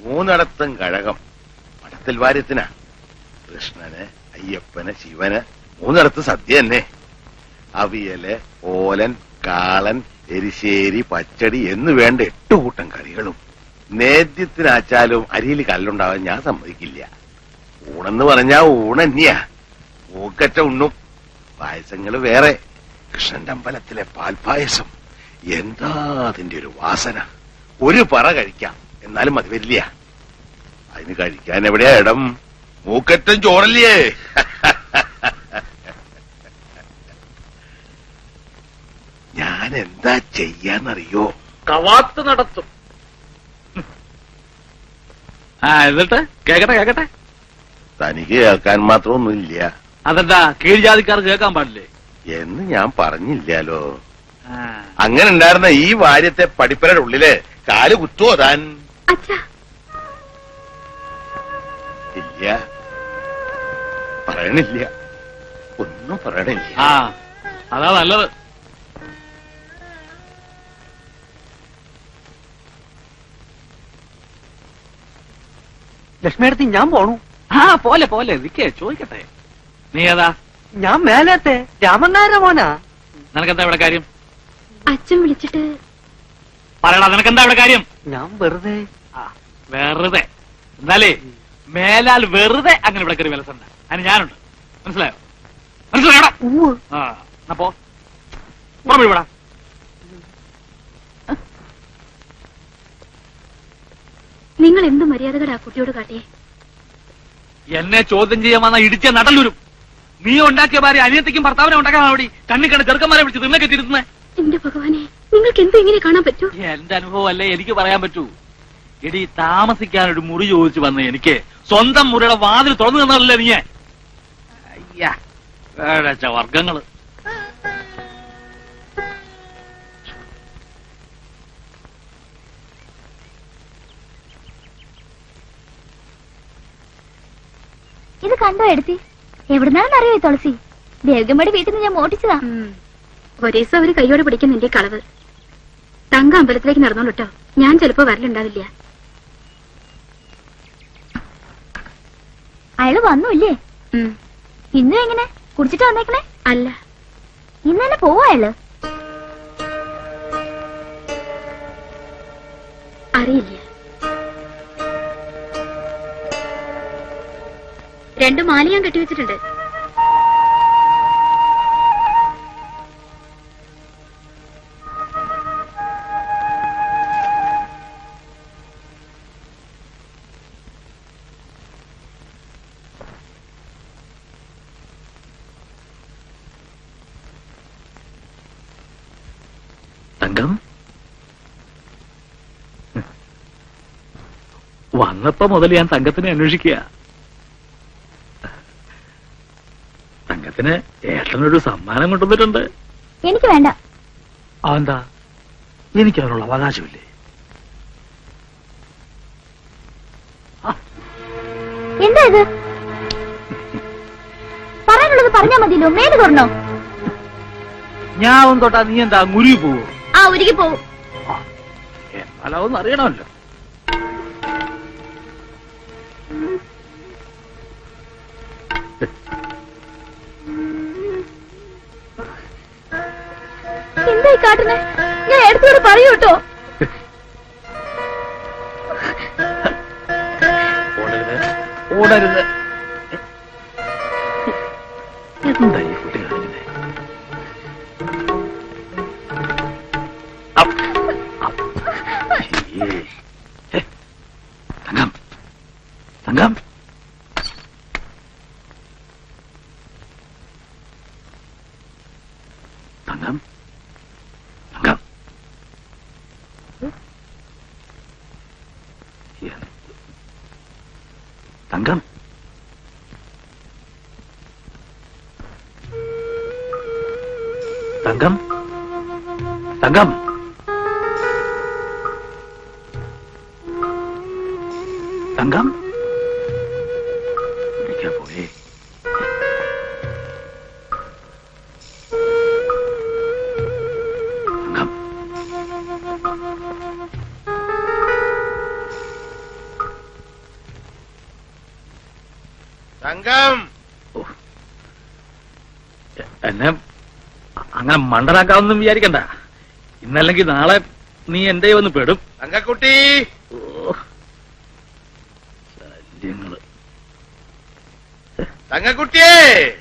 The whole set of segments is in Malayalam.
മൂന്നിടത്തും കഴകം. മഠത്തിൽ വാര്യത്തിനാ. കൃഷ്ണന് അയ്യപ്പന് ശിവന് മൂന്നിടത്ത് സദ്യ തന്നെ. അവിയൽ ഓലൻ കാളൻ എരിശ്ശേരി പച്ചടി എന്ന് വേണ്ട എട്ട് കൂട്ടം കറികളും. നേദ്യത്തിനാച്ചാലും അരിയിൽ കല്ലുണ്ടാവാൻ ഞാൻ സമ്മതിക്കില്ല. ഊണെന്ന് പറഞ്ഞാ ഊണന്യാ മൂക്കറ്റ ഉണ്ണും. പായസങ്ങൾ വേറെ. കൃഷ്ണന്റെ അമ്പലത്തിലെ പാൽപായസം. എന്താ അതിന്റെ ഒരു വാസന? ഒരു പറ കഴിക്കാം. എന്നാലും മതി വരില്ല. അതിന് കഴിക്കാൻ എവിടെയാ ഇടം? മൂക്കറ്റം ചോറല്ലേ? ഞാൻ എന്താ ചെയ്യാന്നറിയോ? കവാത്ത് നടത്തും. ആ എന്നിട്ട്? കേക്കട്ടെ കേക്കട്ടെ. തനിക്ക് കേൾക്കാൻ മാത്രമൊന്നുമില്ല. അതെന്താ കീഴ്ജാതിക്കാർ കേൾക്കാൻ പാടില്ലേ? എന്ന് ഞാൻ പറഞ്ഞില്ലാലോ. അങ്ങനെ ഉണ്ടായിരുന്ന ഈ വാര്യത്തെ പടിപ്പരയുടെ ഉള്ളിൽ കാൽ കുത്തുവോ താൻ? ഇല്ല. പറയണില്ല. ഒന്നും പറയണില്ല. ആ അതാ നല്ലത്. ലക്ഷ്മിയടുത്ത് ഞാൻ പോണു. ആ പോലെ പോലെ. നിക്കേ ചോദിക്കട്ടെ. നീ ഏതാ? ഞാൻ മേലത്തെ രാമനാര മോനാ. നിനക്കെന്താ ഇവിടെ കാര്യം? അച്ഛൻ വിളിച്ചിട്ട് പറയടാ നിനക്കെന്താ ഇവിടെ കാര്യം? ഞാൻ വെറുതെ വെറുതെ. എന്നാലേ മേലാൽ വെറുതെ അങ്ങനെ ഇവിടെ കയറി വിലസണ്ട. അതിന് ഞാനുണ്ട്. മനസ്സിലായോ? മനസ്സിലായോടാ. ആ അപ്പോ പുറമെ വിടാ നിങ്ങൾ എന്ത് മര്യാദകളാ കുട്ടിയോട് കാട്ടിയേ? എന്നെ ചോദ്യം ചെയ്യാൻ വന്ന ഇടിച്ച നടല്ലൂരും നീ ഉണ്ടാക്കിയ ഭാര്യ അനിയത്തിക്കും ഭർത്താവിനെ ഉണ്ടാക്കാൻ അവിടെ കണ്ണി കണ്ട് ചെറുക്കന്മാരെ വിളിച്ച് നിന്നൊക്കെ തിരുത്തുന്നേ. എന്റെ ഭഗവാനെ നിങ്ങൾക്ക് എന്ത് ഇങ്ങനെ കാണാൻ പറ്റൂ? എന്റെ അനുഭവം അല്ലേ എനിക്ക് പറയാൻ പറ്റൂ. എടി താമസിക്കാൻ ഒരു മുറി ചോദിച്ചു വന്ന എനിക്ക്. സ്വന്തം മുറിയുടെ വാതിൽ തുറന്നു തന്നതല്ലേ നീ അയ്യാ വേഴച്ച വർഗങ്ങൾ ഇത് കണ്ടോ എടുത്തി? എവിടുന്നാണെന്ന് അറിയോ ഈ തുളസി? ദേവ്യമ്മയുടെ വീട്ടിൽ നിന്ന് ഞാൻ മോട്ടിച്ചതാ ഒരേ ഒരു കൈയോടെ പിടിക്കും നിന്റെ കളവ്. തങ്ക അമ്പലത്തിലേക്ക് നടന്നോളൂ കേട്ടോ ഞാൻ ചിലപ്പോ വരലുണ്ടാവില്ല. അയാൾ വന്നൂല്ലേ. ഇന്നും എങ്ങനെ? കുടിച്ചിട്ട് വന്നേക്കണേ? അല്ല. ഇന്ന് തന്നെ പോവാ അയാൾ. അറിയില്ല. രണ്ടു മാല ഞാൻ കെട്ടിവെച്ചിട്ടുണ്ട്. തങ്കം വന്നപ്പോ മുതൽ ഞാൻ തങ്കത്തിനെ അന്വേഷിക്കുക. തങ്കത്തിന് ഏട്ടനൊരു സമ്മാനം കൊണ്ടുവന്നിട്ടുണ്ട്. എനിക്ക് വേണ്ട. അതെന്താ? എനിക്ക് അതിനുള്ള അവകാശമില്ലേ? എന്താ ഇത്? പറയാനുള്ളത് പറഞ്ഞാ മതിയല്ലോ. മേൽ തുറന്നോ ഞാൻ തൊട്ടാ നീ എന്താ മുരുകി പോവോ? ആ ഒരുക്കി പോവും. എന്നാലതൊന്നും അറിയണമല്ലോ. എന്തായി കാട്ടുന്നെ? ഞാൻ എടുത്തോട് പറയൂ കേട്ടോ. ഓടരുത് ഓടരുത്. എന്തായി കുട്ടി? തങ്കം തങ്കം എന്ത്? തങ്കം തങ്കം തങ്കം എന്നെ അങ്ങനെ മണ്ടനാക്കാമെന്നും വിചാരിക്കണ്ട. ഇന്നല്ലെങ്കിൽ നാളെ നീ എന്റെ വന്ന് പെടും. തങ്കക്കുട്ടി. ശല്യങ്ങൾ. തങ്കക്കുട്ടിയേ.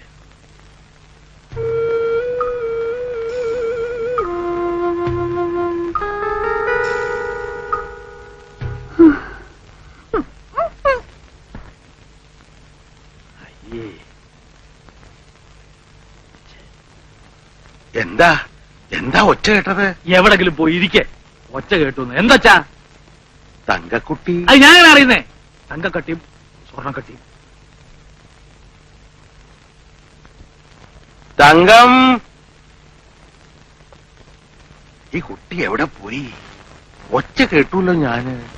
എന്താ? എന്താ ഒച്ച കേട്ടത്? എവിടെങ്കിലും പോയി ഇരിക്കെ. ഒച്ച കേട്ടു എന്താച്ചാ? തങ്കക്കുട്ടി. അത് ഞാനാണ് അറിയുന്നേ? തങ്കക്കട്ടിയും സ്വർണക്കട്ടിയും തങ്കം. ഈ കുട്ടി എവിടെ പോയി? ഒച്ച കേട്ടൂല്ലോ ഞാൻ.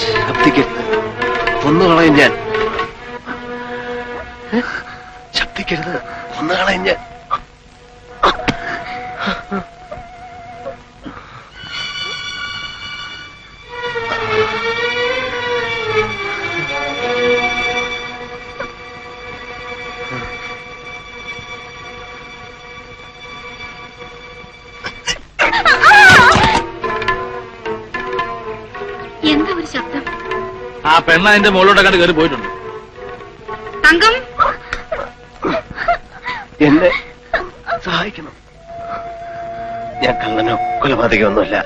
ശബ്ദിക്കരുത്. കൊന്നുകളയും ഞാൻ. ഏ? ശബ്ദിക്കരുത്. കൊന്നുകളയും ഞാൻ എന്താ ഒരു ശബ്ദം? ആ പെണ്ണ എന്റെ മുകളിലോട്ടെ കണ്ട് കയറി പോയിട്ടുണ്ട്. തങ്കം? എന്നെ സഹായിക്കണം. ഞാൻ കള്ളനോ കൊലപാതകമൊന്നുമല്ല.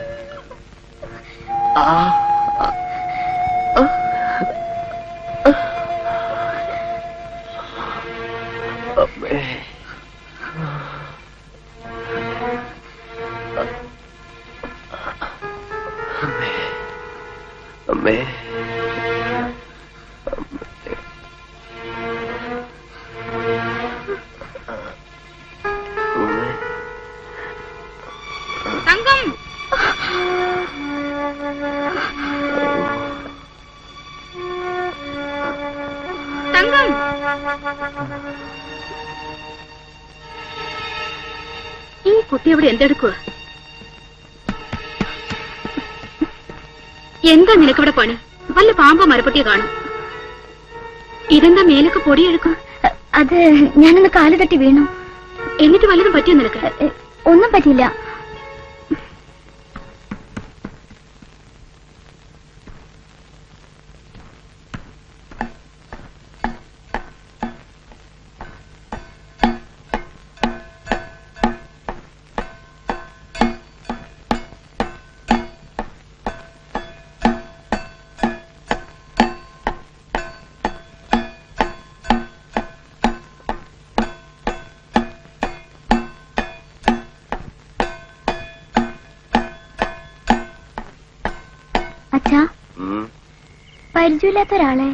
അമ്മേ. അമ്മേ തങ്കം തങ്കം ഈ കുട്ടി അവിടെ എന്തെടുക്കുക എന്താ നിനക്കിവിടെ പണി? വല്ല പാമ്പോ മരപ്പട്ടിയോ കാണും. ഇതെന്താ മേലൊക്കെ പൊടിയെടുക്കും? അത് ഞാനൊന്ന് കാൽ തട്ടി വീണു. എന്നിട്ട് വല്ലതും പറ്റിയോ നിനക്ക്? ഒന്നും പറ്റില്ല പരിചയമില്ലാത്ത ഒരാളെ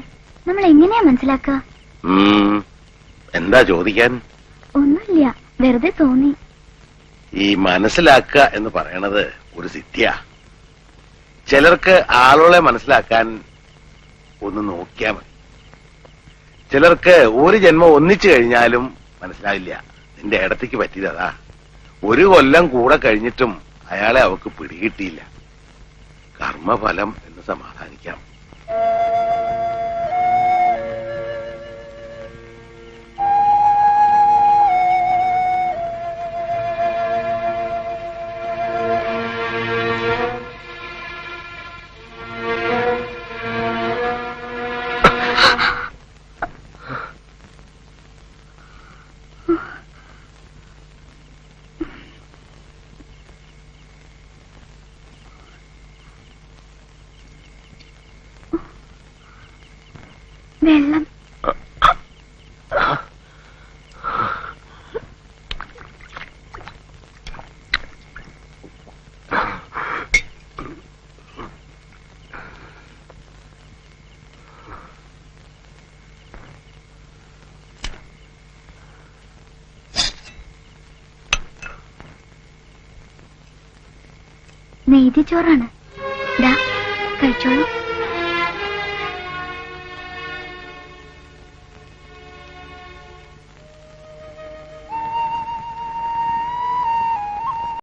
നമ്മൾ എങ്ങനെയാ മനസ്സിലാക്കുക? എന്താ ചോദിക്കാൻ? ഒന്നുമില്ല വെറുതെ തോന്നി. ഈ മനസ്സിലാക്കുക എന്ന് പറയണത് ഒരു സിദ്ധിയാ. ചിലർക്ക് ആളുകളെ മനസ്സിലാക്കാൻ ഒന്ന് നോക്കിയാൽ മതി. ചിലർക്ക് ഒരു ജന്മം ഒന്നിച്ചു കഴിഞ്ഞാലും മനസ്സിലാവില്ല നിന്റെ ഇടത്തേക്ക് പറ്റിയതാ ഒരു കൊല്ലം കൂടെ കഴിഞ്ഞിട്ടും അയാളെ അവക്ക് പിടികിട്ടിയില്ല. കർമ്മഫലം എന്ന് സമാധാനിക്കാം. വെള്ളം. നെയ്തി ചോറാണ്. കഴിച്ചോളൂ.